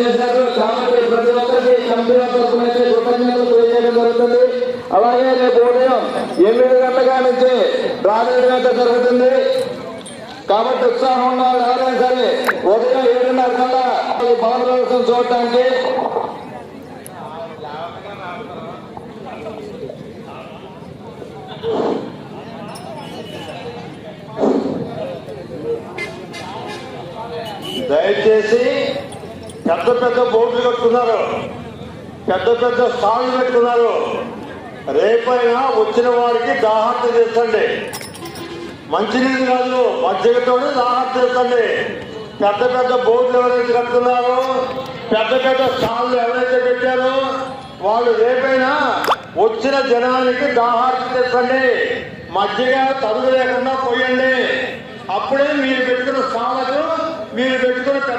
చేశారు కాబట్టి ప్రతి ఒక్కరికి కంపెనీ తరఫున కృతజ్ఞతలు తెలియజేయడం జరుగుతుంది. అలాగే రేపు ఉదయం ఎనిమిది గంటల నుంచి గంట జరుగుతుంది. కాబట్టి ఉత్సాహం ఉన్న ఎవరైనా సరే ఉదయం ఏడున్నర కల్లా ఈ భవన చూడటానికి దయచేసి పెద్ద పెద్ద బోర్డులు కట్టుకున్నారు పెద్ద పెద్ద స్టాళ్ళు పెట్టుకున్నారు రేపైనా వచ్చిన వారికి దాహార్త చేస్తండి. మంచినీళ్ళు కాదు మజ్జిగతోనే దాహార్త చేస్తండి. పెద్ద పెద్ద బోర్డులు ఎవరైతే కట్టుకున్నారో పెద్ద పెద్ద స్టాళ్ళు ఎవరైతే పెట్టారో వాళ్ళు రేపైనా వచ్చిన జనానికి దాహార్త చేస్తండి. మజ్జిగ తరుగు లేకుండా పోయండి. అప్పుడే మీరు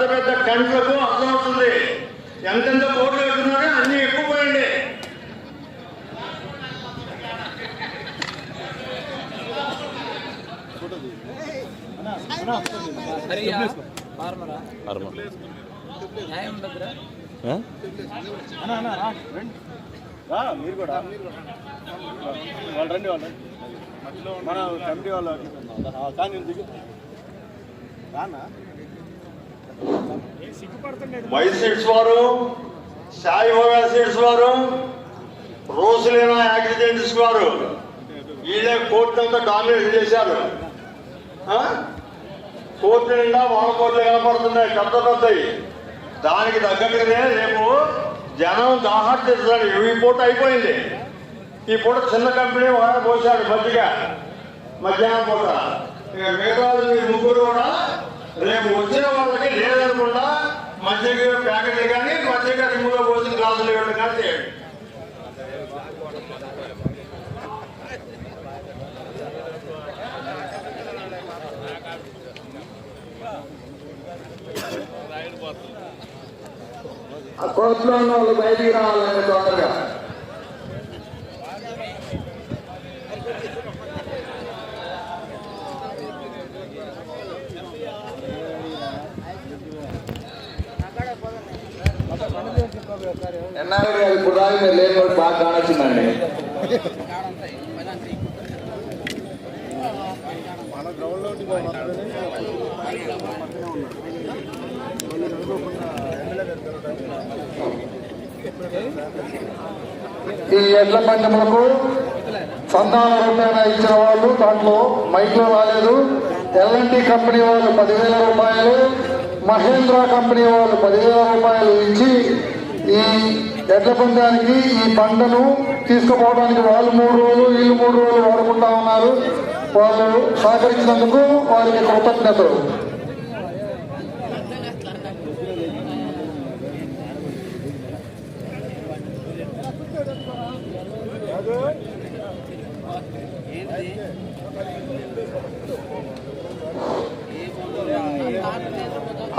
పెద్ద పెద్ద టెంట్లకు అర్థమవుతుంది ఎంతెంత బోర్డులు పెట్టున్నారో అన్ని ఎక్కువ పోయండి? మీరు కూడా. వాళ్ళు రండి వాళ్ళు మన కమిటీ వాళ్ళు కానీ రానా? వైసీడ్స్ వారు సాయిబాబా సీడ్స్ వారు రోజులేనా యాక్సిడెంట్స్ వారు వీళ్ళే కోర్టు అంతా డామినేట్ చేశారు. కోర్టు నిండా వాళ్ళ కోర్టులు కనపడుతున్నాయి పెద్ద పెద్దవి దానికి తగ్గట్టుగానే రేపు జనం దాహాట్ చేస్తారు ఈ పూట అయిపోయింది. ఈ పూట చిన్న కంపెనీ ఒక పోసాడు మధ్యగా మధ్యాహ్నం పూట. ఇక మిగతా ముగ్గురు కూడా రేపు వచ్చిన వాళ్ళకి లేదనకుండా మజ్జిగ ప్యాకెట్లు కానీ మజ్జిగ రిమ్ములో పోసిన గ్లాసులు ఇవ్వడం కానీ చేయండి. ఆ కోర్టులో ఉన్న వాళ్ళు బయటికి రావాలండి తొందరగా. ఎన్ఆర్ఐ గారు ఇప్పుడు దాకా మీరు లేని బాగా కానొచ్చిందండి. ఈ ఎడ్ల పంచములకు సంతాన రూపాయన ఇచ్చిన వాళ్ళు దాంట్లో మైక్లో రాలేదు. ఎల్ఎన్టీ కంపెనీ వాళ్ళు పదివేల రూపాయలు మహేంద్ర కంపెనీ వాళ్ళు పదివేల రూపాయలు ఇచ్చి ఈ ఎడ్ల పందానికి ఈ పంటను తీసుకుపోవడానికి వాళ్ళు మూడు రోజులు వీళ్ళు మూడు రోజులు వాడుకుంటా ఉన్నారు. వాళ్ళు సహకరించినందుకు వారికి కృతజ్ఞతలు.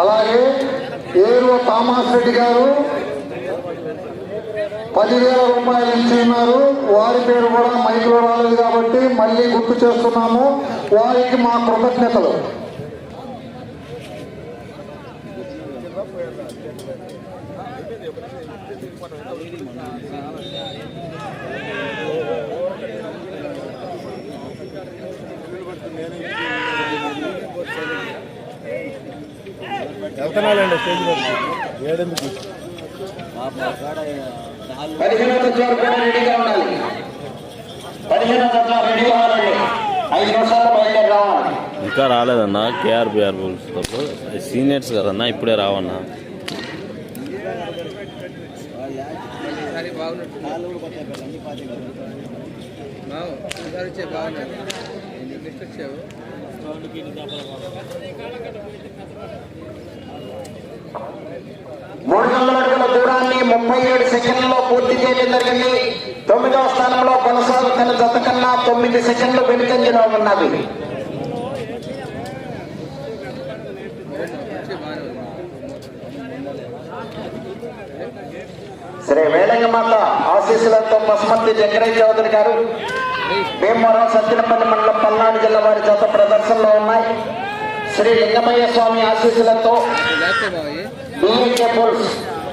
అలాగే ఏరువ థామస్ రెడ్డి గారు పదివేల రూపాయలు ఇచ్చి ఉన్నారు వారి పేరు కూడా మైకులో రాలేదు కాబట్టి మళ్ళీ గుర్తు చేస్తున్నాము. వారికి మా కృతజ్ఞతలు. వెళ్తున్నాలండి స్టేజ్ ఏడెందుకు పదిహేను తత్వాలు కూడా రెడీగా ఉండాలి. పదిహేను తత్వాలు రెడీ కావాలండి. ఐదు నిమిషాల్లో బయలుదేరి రావాలి. ఇంకా రాలేదన్నా కేఆర్బిఆర్ సీనియర్స్ కదన్నా ఇప్పుడే రావన్నా. బాగున్నాడు మూడు వందల అడుగుల దూరాన్ని ముప్పై ఏడు సెకండ్లలో పూర్తి చేయడం జరిగింది. తొమ్మిదవ స్థానంలో కొనసాగుతున్న జత కన్నా తొమ్మిది సెకండ్లు వెనుకంజలో ఉన్నది. శ్రీ వేలంగ మాత ఆశీస్సులతో బస్మతి జగ్గరయ్య చౌదరి గారు. భీమవరం సత్యనపల్లి మండలం పల్నాడు జిల్లా వారి జత ప్రదర్శనలో ఉన్నాయి. శ్రీ లింగమయ్య స్వామి ఆశీస్సులతో లేకపోతే బాబు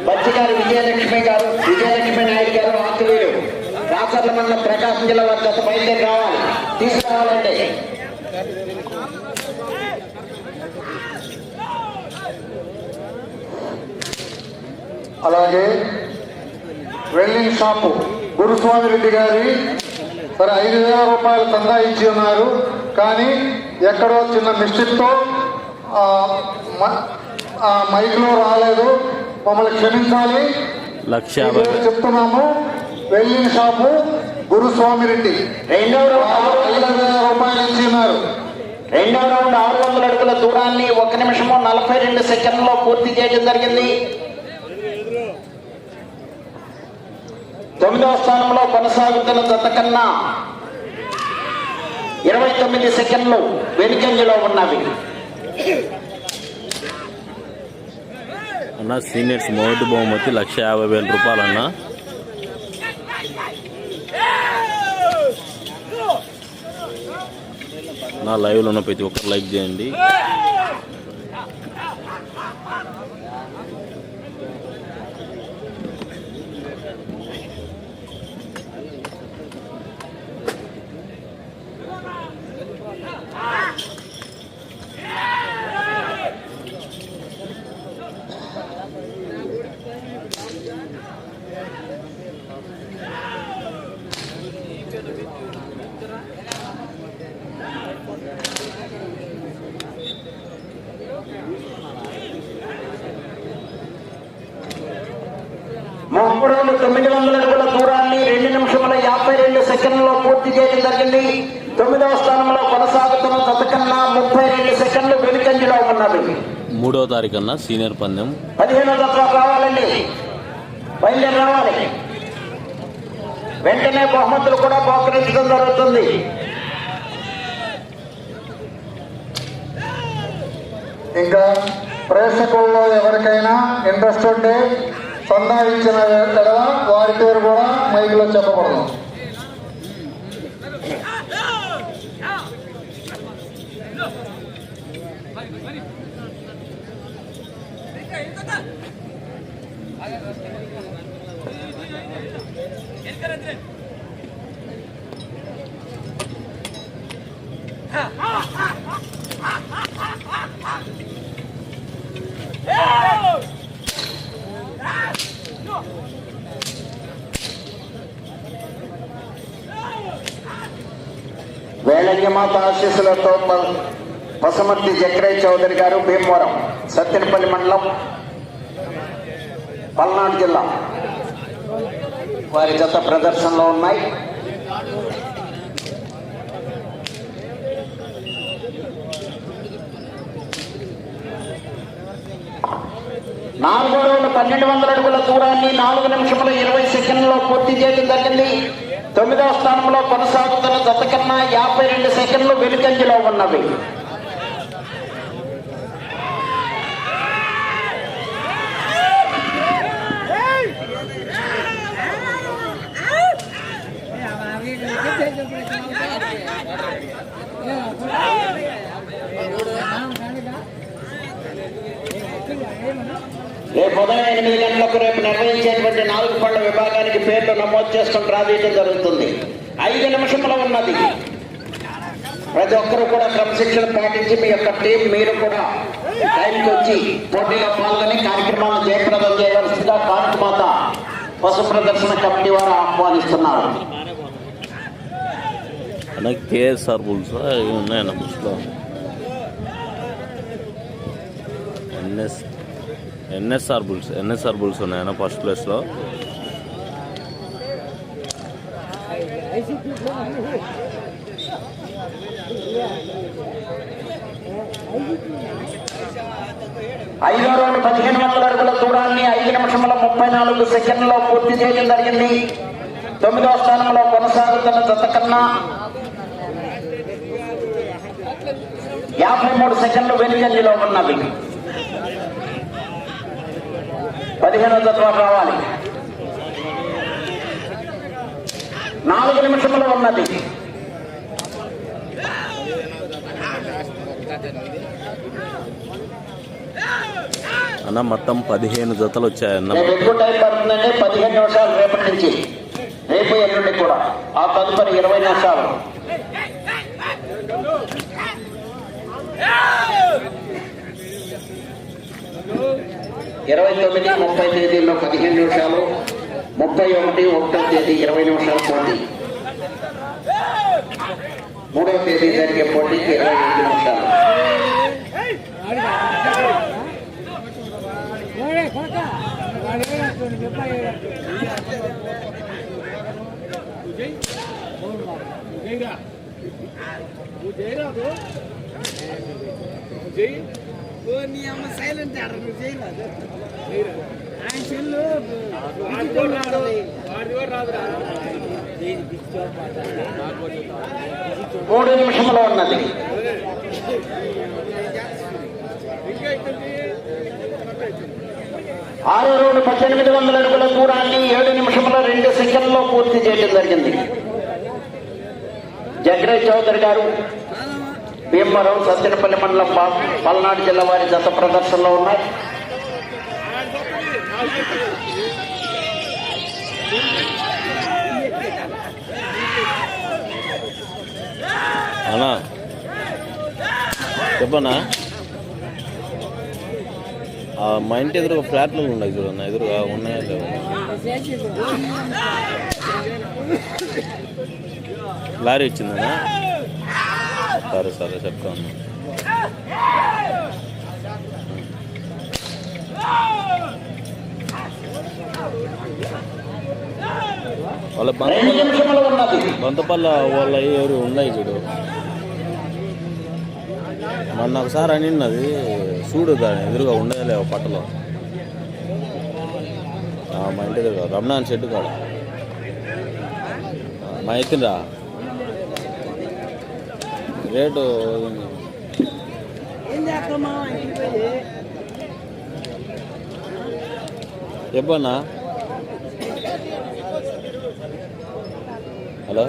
బీఎస్ఏ విజయలక్ష్మి గారు విజయలక్ష్మి నాయుడు గారు ఆంధ్రులు రాచర్ల మండలం ప్రకాశం జిల్లా వారి గత బయలుదేరి రావాలి. తీసుకురావాలండి. అలాగే వెల్డింగ్ షాపు గురుస్వామి రెడ్డి గారి మరి ఐదు వేల రూపాయలు చందా ఇచ్చి ఉన్నారు. కానీ ఎక్కడో చిన్న మిస్టేక్తో మైక్లో రాలేదు. మమ్మల్ని క్షమించాలి. చెప్తున్నాము. Welding shop Guruswamy Reddy. రెండవ రౌండ్ ఆరు ఐదు వేల రూపాయలు ఇచ్చి ఉన్నారు. రెండవ రౌండ్ ఆరు వందల అడుగుల దూరాన్ని ఒక నిమిషము నలభై రెండు సెకండ్లో పూర్తి చేయడం జరిగింది. తొమ్మిదవ స్థానంలో కొనసాగుతున్న జత కన్నా ఇరవై తొమ్మిది సెకండ్లు వెనుకంజలో ఉన్నవి. అన్న సీనియర్స్ మొదటి బహుమతి లక్ష యాభై వేల రూపాయలు అన్న. నా లైవ్లో ఉన్న ప్రతి ఒక్కరు లైక్ చేయండి మూడు రోజులు తొమ్మిది వందల అడుగుల దూరాన్ని రెండు నిమిషముల యాభై రెండు సెకండ్లలో పూర్తి చేయడం జరిగింది. తొమ్మిదవ స్థానంలో కొనసాగుతున్న జత కన్నా ముప్పై రెండు సెకండ్లు వెనుకంజలో ఉన్నవి మూడవ తారీఖు అన్న సీనియర్ పందెం. పదిహేనో తత్వం రావాలండి. బయలుదేరి రావాలి. వెంటనే బహుమతులు కూడా బహుకరించడం జరుగుతుంది. ఇంకా ప్రేక్షకుల్లో ఎవరికైనా ఇంట్రెస్ట్ ఉంటే చందా ఇచ్చిన ఎడల వారి పేరు కూడా మైకులో చెప్పబడదు Yeah! వేళయ్యమాత ఆశీస్సులతో పసమర్తి జక్రయ్య చౌదరి గారు భీమవరం సత్తెనపల్లి మండలం పల్నాడు జిల్లా. వారి జత ప్రదర్శనలో ఉన్నాయి. నాలుగో రౌండ్ పన్నెండు వందల అడుగుల దూరాన్ని నాలుగు నిమిషముల ఇరవై సెకండ్లలో పూర్తి చేయడం జరిగింది. తొమ్మిదవ స్థానంలో కొనసాగుతున్న జత కన్నా యాభై రెండు సెకండ్లు వెనుకంజలో ఉన్నవి. రేపు ఉదయం ఎనిమిది గంటలకు రేపు నిర్వహించేటువంటి నాలుగు పళ్ళ విభాగానికి పేర్లు నమోదు చేసుకుని రాదీయడం జరుగుతుంది. ఐదు నిమిషంలో ఉన్నది. ప్రతి ఒక్కరూ కూడా క్రమశిక్షణ పాటించి మీ యొక్క టీం మీరు కూడా టైంకి వచ్చి పోటీలో పాల్గొని కార్యక్రమాలను జయప్రదం చేయవలసిందిగా కాంతిమాత పశు ప్రదర్శన కమిటీ వారు ఆహ్వానిస్తున్నారు. కేఎస్ఆర్ బుల్స్ ఉన్నాయన్న NS NSR bulls NSR bulls ఉన్నాయన్న ఫస్ట్ ప్లేస్లో. ఐదో రౌండ్ పదిహేను వందల అడుగుల దూరాన్ని ఐదు నిమిషముల ముప్పై నాలుగు సెకండ్లలో పూర్తి చేయడం జరిగింది. తొమ్మిదవ స్థానంలో కొనసాగుతున్న జతకన్నా యాభై మూడు సెకండ్లు వెనుగంజిలో ఉన్నవి. పదిహేనవ జత వారు రావాలి. నాలుగు నిమిషములు ఉన్నది. అన్న మొత్తం పదిహేను జతలు వచ్చాయన్న ఎక్కువ టైం పడుతుందండి పదిహేను నిమిషాలు రేపటి నుంచి. రేపు ఎల్లుండి కూడా. ఆ తదుపరి ఇరవై నిమిషాలు. ఇరవై తొమ్మిది ముప్పై తేదీల్లో పదిహేను నిమిషాలు ముప్పై ఒకటి ఒకటో తేదీ ఇరవై నిమిషాలు పోటీ మూడవ తేదీ జరిగే పోటీకి ఇరవై ఐదు నిమిషాలు జై నీ అమ్మ సైలెంట్ ఆడ నువ్వు ఆయన చెల్లు మూడు నిమిషంలో ఉన్నది. ఆరో రెండు పద్దెనిమిది వందల అడుగుల దూరాన్ని ఏడు నిమిషంలో రెండు సెకండ్లో పూర్తి చేయడం జరిగింది. జగరేష్ చౌదరి గారు భీమవరం సత్యనపల్లి మండలం పల్నాడు జిల్లా వారి జత ప్రదర్శనలో ఉన్నాయి. అన్నా చెప్పన్నా? మా ఇంటి ఎదురుగా ఫ్లాట్లు ఉన్నాయి చూడన్న ఎదురుగా ఉన్నాయా లేవు? లారీ వచ్చిందన్నా? సరే సరే చెప్తాను వాళ్ళ బంతపల్ల వాళ్ళ ఎవరు ఉన్నాయి చూడు. మొన్న ఒకసారి అనిన్నది చూడు దాని ఎదురుగా ఉండేలే పట్టలో? మా ఇంటి దగ్గర రమణాన్ షెడ్ కాడ. మా ఎత్తిండ్రా? రేటు చెప్పన్నా హలో?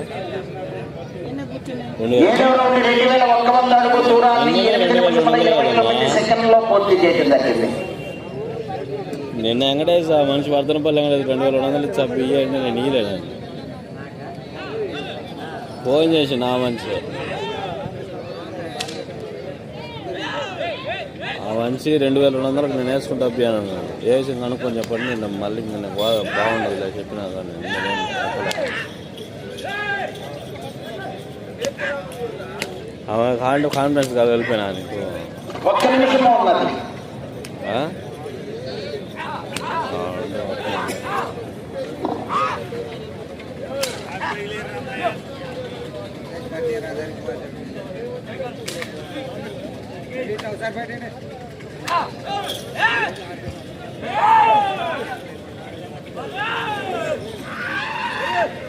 నిన్న ఆ మనిషి వర్ధనపల్లి వెంకటేష్ రెండు వేల రెండు వందలు ఇచ్చా బియ్య అంటే నేను ఇయ్యలేను. ఫోన్ చేసి నా మనిషి. మనిషి రెండు వేల రెండు వందలకు నేను వేసుకుంటా అబ్బాను అన్నాడు వేసి కనుక్కొని చెప్పండి నేను మళ్ళీ నేను బాగుండదు ఇలా చెప్పినా కానీ. ఆమె కాంటే కాన్ఫిడెన్స్ కాదు వెళ్ళిపోయినా నీకు. ఒకసారి పెట్టండి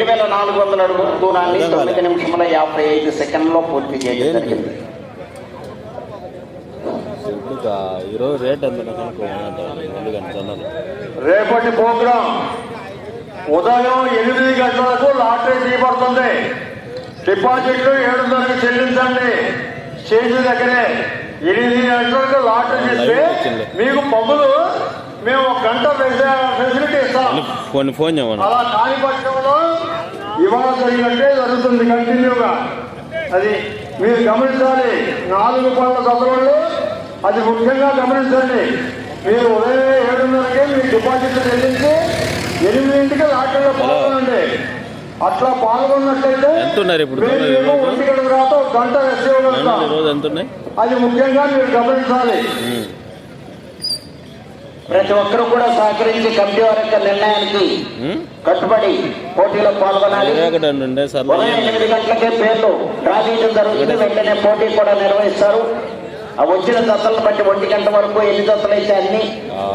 రెండు వేల నాలుగు వందల అడుగు దూరాన్ని తొమ్మిది నిమిషముల యాభై ఐదు సెకండ్లో పూర్తి చేయడం జరిగింది. రేపటి ప్రోగ్రాం. ఉదయం ఎనిమిది గంటలకు లాటరీ తీయబడుతుంది. డిపాజిట్లు ఏడున్నరకు చెల్లించండి. స్టేజ్ దగ్గరే ఎనిమిది గంటలకు లాటరీ తీస్తే మీకు పమ్ములు మేము ఒక గంట ఫెసి- ఫెసిలిటీ ఇస్తాం ఫోన్ అలా కాని పక్షంలో ఇవాళ జరిగినట్టే జరుగుతుంది కంటిన్యూగా. అది మీరు గమనించాలి. నాలుగు పనుల చదవండి అది ముఖ్యంగా గమనించండి. మీరు ఉదయం ఏడున్నరకే మీ డిపాజిట్ చెల్లించి ఎనిమిదింటికి లాటరీలో పాల్గొనండి. అట్లా పాల్గొన్నట్లయితే మీరు? ఒంటి గంట గంట అది ముఖ్యంగా మీరు గమనించాలి. ప్రతి ఒక్కరూ కూడా సహకరించి కమిటీ వారి యొక్క నిర్ణయానికి? కట్టుబడి పోటీలో పాల్గొనాలి. ఉదయం ఎనిమిది గంటలకే పేర్లు డ్రా చేయడం జరుగుతుంది. వెంటనే పోటీ కూడా నిర్వహిస్తారు. ఆ వచ్చిన దత్తలను బట్టి ఒంటి గంట వరకు ఎన్ని దత్తలు అయితే అన్ని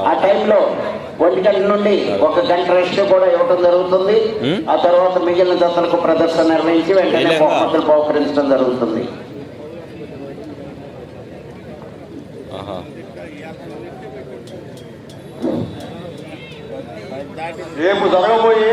ఆ. టైంలో ఒంటి గంట నుండి ఒక గంట రెస్ట్ కూడా ఇవ్వడం జరుగుతుంది? ఆ తర్వాత మిగిలిన దత్తలకు ప్రదర్శన నిర్వహించి వెంటనే? బహుమతులు బహుకరించడం జరుగుతుంది. రేపు జరగబోయే